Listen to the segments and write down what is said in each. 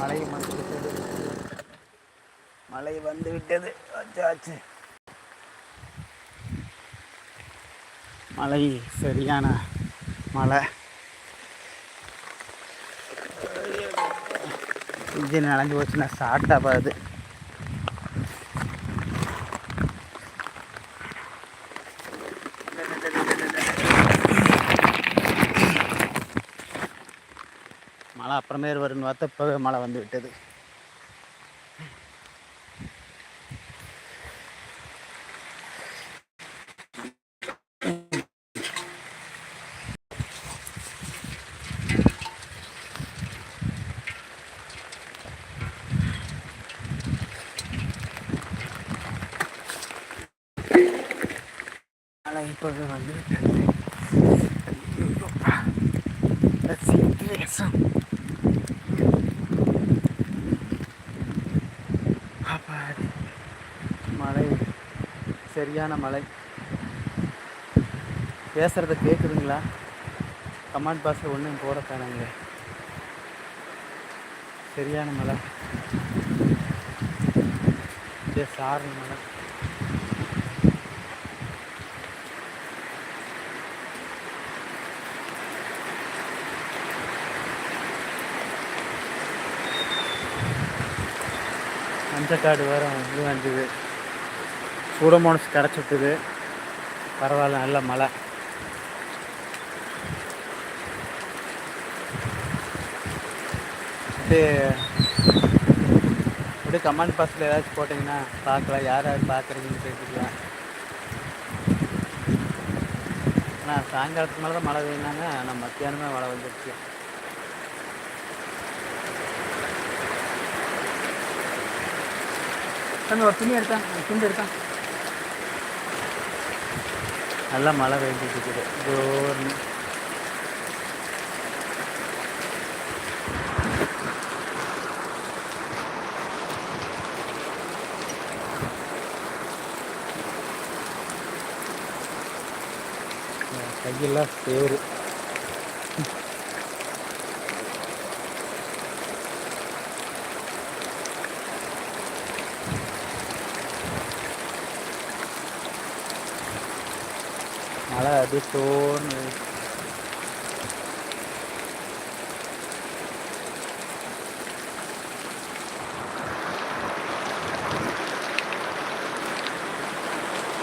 மழை வந்து விட்டது மழை வந்து விட்டது ஆச்சு மழை சரியான மழை. இது நனைஞ்சு போச்சுன்னா ஷார்ட்டாக பாது. மழை வரும்னு பார்த்தா இப்போவே மழை வந்து விட்டது மழை இப்போவே வந்து விட்டது Let's see this. அப்பாடி. மழை சரியான மழை. பேசுகிறத கேட்குதுங்களா கமெண்ட் பாக்ஸில் ஒன்றும் போட காணுங்க சரியான மழை. அப்படியே சாரல் மழை. மஞ்சக்காடு வேறு இது வந்தது சூடமோனஸ் கிடச்சிட்டுது. பரவாயில்ல நல்ல மழை. அப்படியே அப்படியே கமெண்ட் பாக்ஸில் ஏதாச்சும் போட்டிங்கன்னா பார்க்கலாம். யார் யார் பார்க்குறீங்கன்னு பேசிக்கலாம் ஆனால் சாயங்காலத்துக்கு மேலே தான் மழை பெய்யினாங்க. ஆனால் மத்தியானமே மழை வந்துடுச்சு தம்பி ஒரு துணி எடுத்தான். துண்டு எடுத்தான். நல்லா மழை பெஞ்சிட்டு இருக்குது ஜோர்னு கையெல்லாம் சேரு. மழை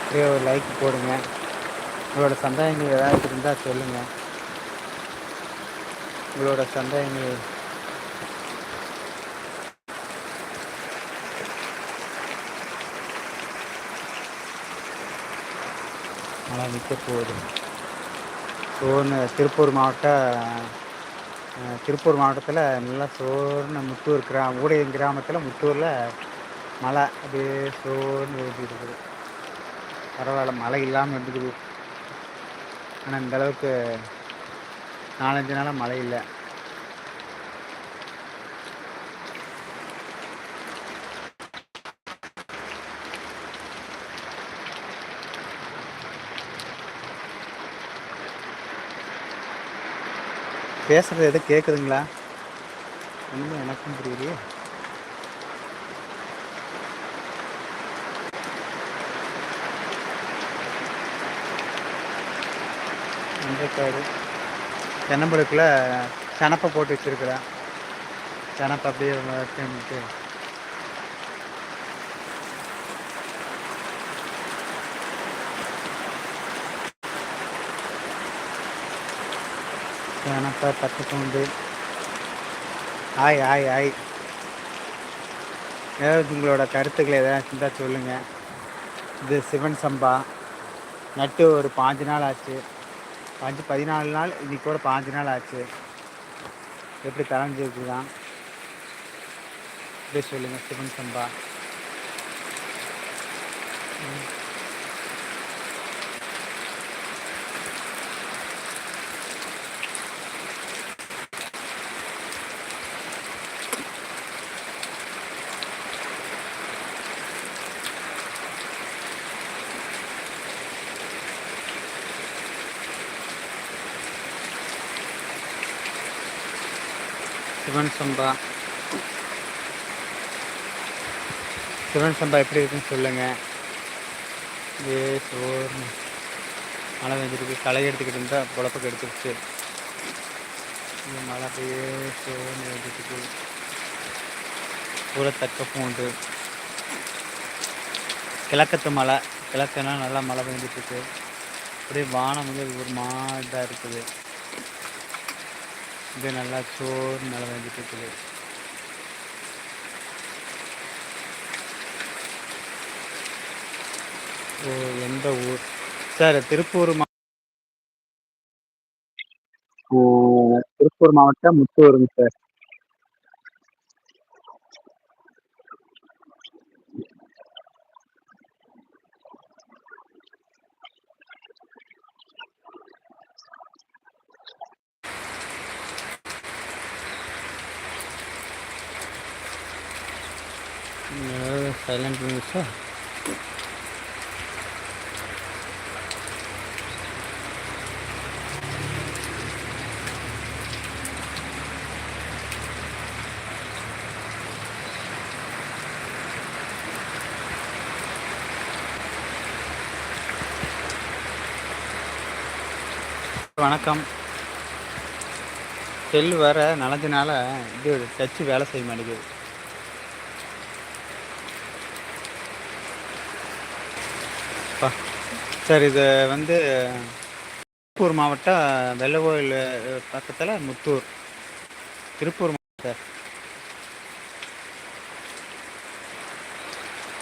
அப்படியே அப்படியே ஒரு லைக் போடுங்க. உங்களோட சந்தேகங்கள் ஏதாவது இருந்தால் சொல்லுங்கள் உங்களோட சந்தேகங்கள் மழை நிற்க போகுது சோர்னு திருப்பூர் மாவட்ட திருப்பூர் மாவட்டத்தில் நல்லா சோர்னு முத்தூர் கிராம ஊடையம் கிராமத்தில் முத்தூரில் மழை அப்படியே சோர்னு எழுதி இருக்குது பரவாயில்ல மழை இல்லாமல் இருந்துக்குது. ஆனால் இந்த அளவுக்கு நாலஞ்சு நாளாக மழை இல்லை. பேசுகிறது எதுவும் கேட்குதுங்களா ஒன்றும் எனக்கும் புரியலையே. வெண்டைக்காடு. தென்னம்பழுக்கில் சனப்பை போட்டு வச்சுருக்குறேன். செனப்பை அப்படியே வச்சுட்டு சனப்பை பச்சை ஆய் ஆய் ஆய். ஏதாவது உங்களோட கருத்துக்களை எதாவது இருந்தால் சொல்லுங்கள் இது சிவன் சம்பா. நட்டு ஒரு பாஞ்சு நாள் ஆச்சு. பாஞ்சு பதினாலு நாள் இன்றைக்கி கூட பாஞ்சு நாள் ஆச்சு. எப்படி தலைஞ்சிருக்குதான் இப்படி சொல்லுங்கள் சிவன் சம்பா. சிவன் சம்பா. சிவன் சம்பா எப்படி இருக்குன்னு சொல்லுங்கள் ஏ சோறு மழை பெஞ்சிருக்கு. களை எடுத்துக்கிட்டு இருந்தால் பொழப்புக்கு எடுத்துருச்சு. இந்த மழை அப்படியே சோர்னு எடுத்துட்டு பூரா தக்க பூண்டு கிழக்கத்து மழை. கிழக்குனா நல்லா மழை பெஞ்சிட்ருக்கு அப்படியே வானம் வந்து ஒரு மாதிரி இருக்குது. இது நல்லா சோறு நல்லா வந்துட்டு இருக்குது ஓ எந்த ஊர்? சார் திருப்பூர் மா திருப்பூர் மாவட்டம் முத்தூருங்க சார். சைலண்ட் நியூஸா வணக்கம். செல் வர நலஞ்சினால இது டச்சு வேலை செய்ய மாட்டேங்குது. சார் இது வந்து திருப்பூர் மாவட்டம் வெள்ளகோயில் பக்கத்தில் முத்தூர். திருப்பூர் மாவட்டம் சார்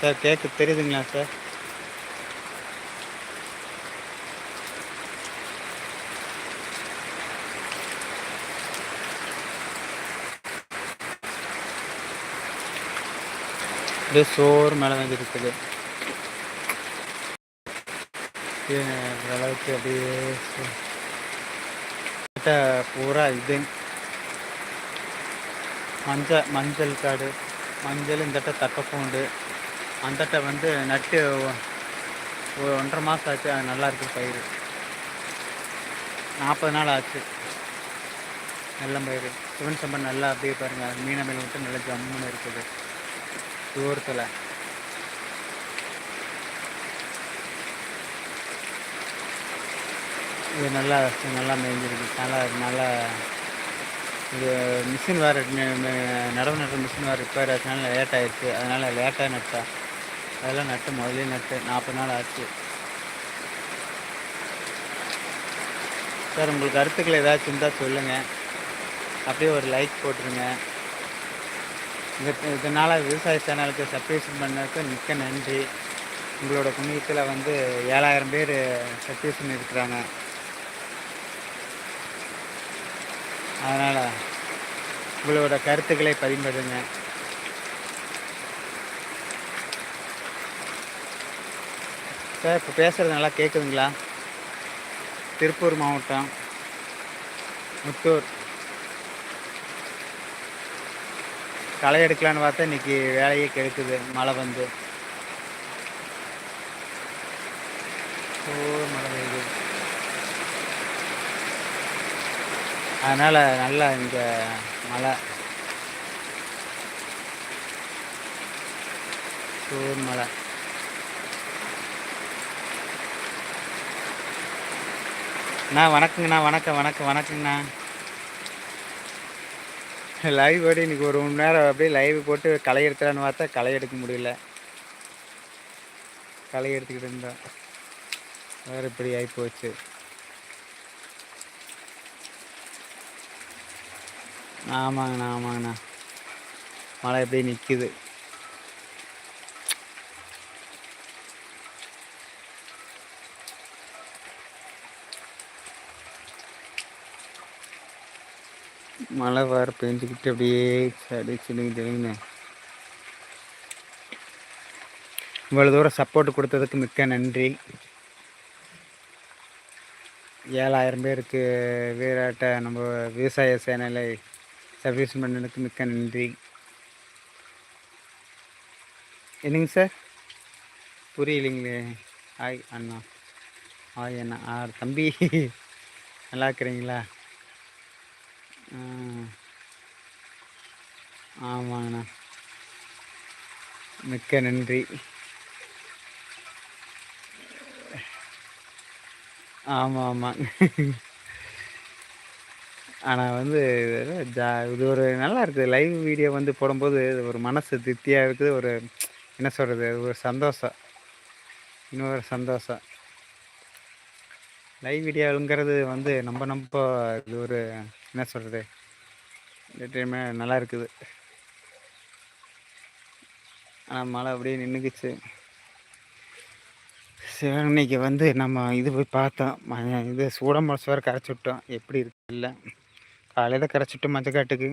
சார் கேட்க தெரியுதுங்களா சார்? அப்படியே சோறு மேலே வந்துருக்குது இருக்குது அளவுக்கு அப்படியே பூரா இது. மஞ்சள் மஞ்சள் காடு. மஞ்சள் இந்த தட்டைப்பூண்டு. அந்த வந்து நட்டு ஒரு ஒன்றரை மாதம் ஆச்சு அது நல்லா இருக்குது பயிர். நாற்பது நாள் ஆச்சு. நல்ல பயிர். சிவன் சம்பன் நல்லா அப்படியே பாருங்கள் மீன மீன் நல்லா ஜம்முன்னு இருக்குது. தூரத்தில் இது நல்லா நல்லா மேய்ஞ்சிருக்கு. நல்லா நல்லா இது மிஷின் வேறு நடவு நடுற மிஷின் வேறு ரிப்பேர் ஆச்சுனால லேட் ஆகிடுச்சு அதனால் லேட்டாக நட்டேன் அதெல்லாம் நட்டு முதலே நட்டு. நாற்பது நாள் ஆச்சு. சார் உங்களுக்கு கருத்துக்கள் ஏதாச்சும் இருந்தால் சொல்லுங்கள் அப்படியே ஒரு லைக் போட்டுருங்க. இந்த இதனால் விவசாய சேனலுக்கு சப்ஸ்கிரிப்ஷன் பண்ணதுக்கு மிக்க நன்றி. உங்களோட புண்ணியத்தில் வந்து ஏழாயிரம் பேர் சப்ஸ்கிரிப்ஷன் இருக்கிறாங்க அதனால் உங்களோட கருத்துக்களை பதின்படுங்க சார் இப்போ பேசுகிறது நல்லா கேட்குதுங்களா திருப்பூர் மாவட்டம் முத்தூர். களை எடுக்கலான்னு பார்த்தா இன்றைக்கி வேலையே கெடுக்குது மழை வந்து ஓ மழை பெய்யுது அதனால் நல்லா இங்கே மழை. சூர் மழை. அண்ணா வணக்கங்கண்ணா வணக்கம் வணக்கம் வணக்கங்கண்ணா. லைவ் போட்டு இன்றைக்கி ஒரு மணி நேரம் அப்படியே லைவ் போட்டு களை எடுத்துலான்னு பார்த்தா களை எடுக்க முடியல. களை எடுத்துக்கிட்டு இருந்தோம். வேறு இப்படி ஆகிப்போச்சு ஆமாங்கண்ணா ஆமாங்கண்ணா. மழை எப்படி நிற்கிது மழை வேறு பெஞ்சிக்கிட்டு அப்படியே சடி சிடுங்க இவ்வளோ தூரம் சப்போர்ட் கொடுத்ததுக்கு மிக்க நன்றி. ஏழாயிரம் பேருக்கு வீராட்ட நம்ம விவசாய சேனலை சர்வீஸ் மன்னனுக்கு மிக்க நன்றி. என்னங்க சார்? புரியலைங்களே. ஆய் அண்ணா. ஆய் அண்ணா. ஆ தம்பி. நல்லா இருக்கிறீங்களா? ஆமாங்கண்ணா. மிக்க நன்றி. ஆமாம் ஆமாம் ஆனால் வந்து ஜா இது ஒரு நல்லா இருக்குது. லைவ் வீடியோ வந்து போடும்போது ஒரு மனசு திருப்தியாக இருக்குது. ஒரு என்ன சொல்கிறது ஒரு சந்தோஷம். இன்னொரு சந்தோஷம். லைவ் வீடியோங்கிறது வந்து நம்ம நம்ம இது ஒரு என்ன சொல்கிறது டைமே நல்லா இருக்குது. ஆனால் மழை அப்படியே நின்றுக்குச்சு சரி வந்து நம்ம இது போய் பார்த்தோம். இது சூடம்பழம் சுவர் கரைச்சி விட்டோம். எப்படி இருக்கு இல்லை காலையில் கரைச்சிட்டு மஞ்சள் காட்டுக்கு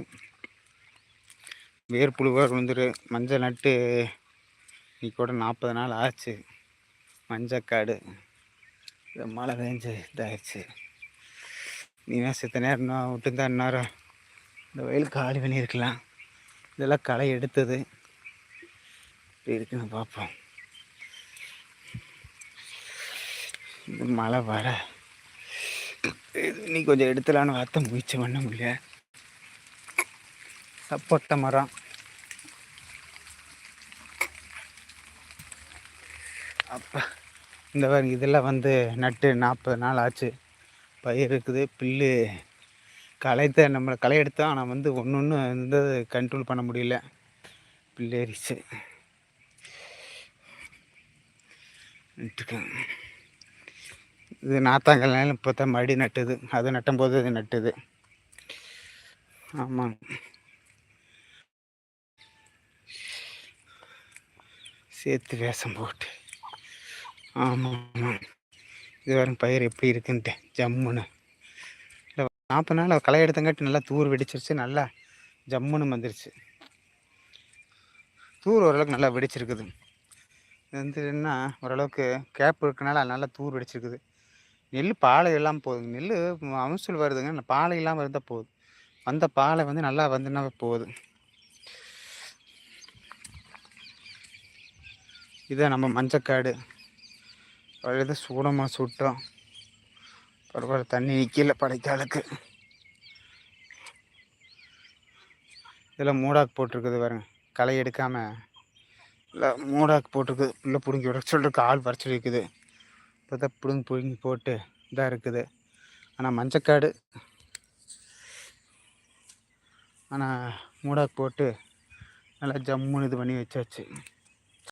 வேர்ப்புழுவாக விழுந்துரு. மஞ்சள் நட்டு இன்னைக்கு கூட நாற்பது நாள் ஆச்சு. மஞ்சக்காடு. மழை பெஞ்சு இதாகிடுச்சு நீனா சித்த நேரம் இன்னும் விட்டுருந்தா இந்நேரம் இந்த வயல் காலி பண்ணியிருக்கலாம். இதெல்லாம் களை எடுத்தது. இப்படி இருக்குன்னு பார்ப்போம். மழை வர இன்னைக்கு கொஞ்சம் எடுத்துலான்னு வார்த்தை முயற்சி பண்ண முடியல. சப்போட்டை மரம். அப்போ இந்த மாதிரி இதெல்லாம் வந்து நட்டு நாற்பது நாள் ஆச்சு. பயிர் இருக்குது புல்லு களைத்த நம்மளை களை எடுத்தோம் ஆனால் வந்து ஒன்று ஒன்று வந்து கண்ட்ரோல் பண்ண முடியல. பில்லேறிச்சு இது நாத்தாங்கல் இப்போ தான் மடி நட்டுது. அது நட்டும்போது இது நட்டுது. ஆமாம் சேர்த்து வேஷம் போட்டு. ஆமாம் ஆமாம் இது வரும் பயிர் எப்படி இருக்குன்ட்டு. ஜம்முன்னு. இல்லை நாற்பது நாள் களை எடுத்தங்காட்டி நல்லா தூர் வெடிச்சிருச்சு. நல்லா ஜம்முன்னு வந்துருச்சு. தூர் ஓரளவுக்கு நல்லா வெடிச்சிருக்குது. இது வந்து என்ன ஓரளவுக்கு கேப் இருக்கனால நல்லா தூர் வெடிச்சிருக்குது. நெல் பாலை இல்லாமல் போகுதுங்க நெல் அம்சல் வருதுங்க. பாலை இல்லாமல் இருந்தால் போதும். வந்த பாலை வந்து நல்லா வந்துன்னா போகுது இதை நம்ம மஞ்சக்காடு வழுது சூடமாக சுட்டோம் பரவாயில்ல தண்ணி நிற்கல படைக்காலுக்கு இதில் மூடாக்கு போட்டிருக்குது பாருங்க. களை எடுக்காமல் இல்லை மூடாக்கு போட்டிருக்குது உள்ளே பிடுங்கி விட சொல்லிட்டு ஆள் வர இருக்குது இப்போ தான் பிடுங்கி பிடுங்கி போட்டு இதாக இருக்குது. ஆனால் மஞ்சக்காடு. ஆனால் மூடாக்கு போட்டு நல்லா ஜம்முன்னு இது பண்ணி வச்சாச்சு.